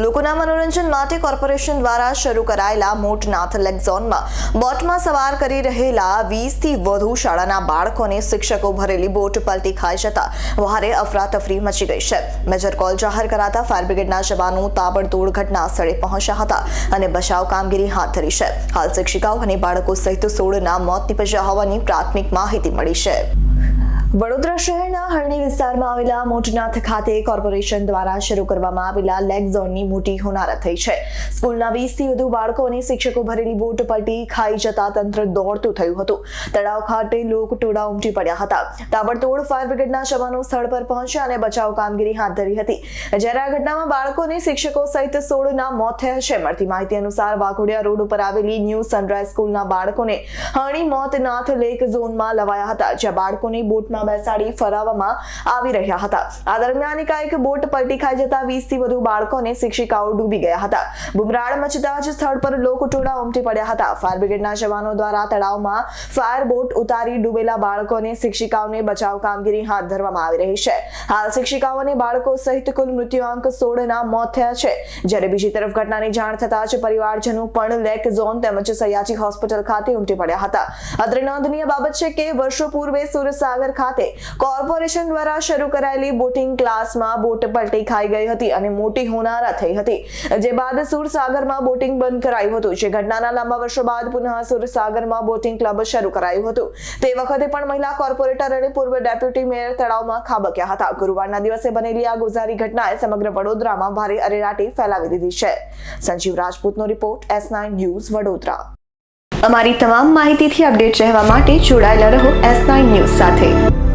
લોકોના મનોરંજન માટે કોર્પોરેશન દ્વારા શરૂ કરાયેલા મોટનાથ લેક ઝોનમાં બોટમાં સવાર કરી રહેલા વીસથી વધુ શાળાના બાળકોને શિક્ષકો ભરેલી બોટ પલટી ખાઈ જતા ભારે અફરાતફરી મચી ગઈ છે. મેજર કોલ જાહેર કરાતા ફાયર બ્રિગેડના જવાનો તાબડતોડ ઘટના સ્થળે પહોંચ્યા હતા અને બચાવ કામગીરી હાથ ધરી છે. હાલ શિક્ષિકાઓ અને બાળકો સહિત સોળના મોત નીપજ્યા હોવાની પ્રાથમિક માહિતી મળી છે. વડોદરા શહેરના હરણી વિસ્તારમાં આવેલા મોટનાથ ખાતે કોર્પોરેશન દ્વારા શરૂ કરવામાં આવેલા લેગ ઝોનની મોટી હોનારત થઈ છે. સ્કૂલના વીસથી વધુ બાળકો અને શિક્ષકો ભરેલી બોટ પલટી ખાઈ જતા તંત્ર દોડતું થયું હતું. તળાવ ખાતે લોક ટોળા ઉમટી પડ્યા હતા. તાબડતોડ ફાયર બ્રિગેડના જવાનો સ્થળ પર પહોંચ્યા અને બચાવ કામગીરી હાથ ધરી હતી. જ્યારે આ ઘટનામાં બાળકો અને શિક્ષકો સહિત સોળના મોત થયા છે. મળતી માહિતી અનુસાર વાઘોડિયા રોડ ઉપર આવેલી ન્યૂ સનરાઈઝ સ્કૂલના બાળકોને હણી મોતનાથ લેક ઝોનમાં લવાયા હતા. જ્યાં બાળકોને બોટમાં બેસાડી ફરાવવામાં આવી રહ્યા હતા. આ દરમિયાન એકાએક બોટ પલટી ખાઈ જતા વીસથી વધુ બાળકો અને શિક્ષિકાઓ ડૂબી ગયા હતા. બુમરાળ મચતા જ સ્થળ પર લોકટોળા ઉમટી પડ્યા હતા. ફાયર બ્રિગેડના જવાનો દ્વારા તળાવમાં ફાયર બોટ ઉતારી ડૂબેલા બાળકોને શિક્ષિકાઓને બચાવ કામગીરી હાથ ધરવામાં આવી રહી છે. હાલ શિક્ષિકાઓ અને બાળકો સહિત કુલ મૃત્યુઆંક સોળના મોત થયા છે. જ્યારે બીજી તરફ ઘટનાની જાણ થતા જ પરિવારજનો પણ લેક ઝોન તેમજ સયાજી હોસ્પિટલ ખાતે ઉમટી પડ્યા હતા. અત્રે નોંધનીય બાબત છે કે વર્ષો પૂર્વે સુરસાગર ખાતે કોર્પોરેશન દ્વારા શરૂ કરાયેલી બોટિંગ ક્લાસમાં બોટ પલટી ખાઈ ગઈ હતી અને મોટી હોનારા થઈ હતી. જે બાદ સુરસાગરમાં બોટિંગ બંધ કરાયું હતું. જે ઘટનાના લાંબા વર્ષો બાદ પુનઃ સુરસાગરમાં બોટિંગ ક્લબ શરૂ કરાયું હતું. તે વખતે પણ મહિલા કોર્પોરેટર અને પૂર્વ ડેપ્યુટી મેયર તળાવમાં ખાબક્યા હતા. ગુરુવારના દિવસે બનેલી આ ગુજારી ઘટનાએ સમગ્ર વડોદરામાં ભારે અરેરાટી ફેલાવી દીધી છે. Sanjeev રાજપૂતનો report S nine news Vadodara. અમારી તમામ માહિતીથી અપડેટ રહેવા માટે જોડાયેલા રહો એસ ન્યૂઝ સાથે.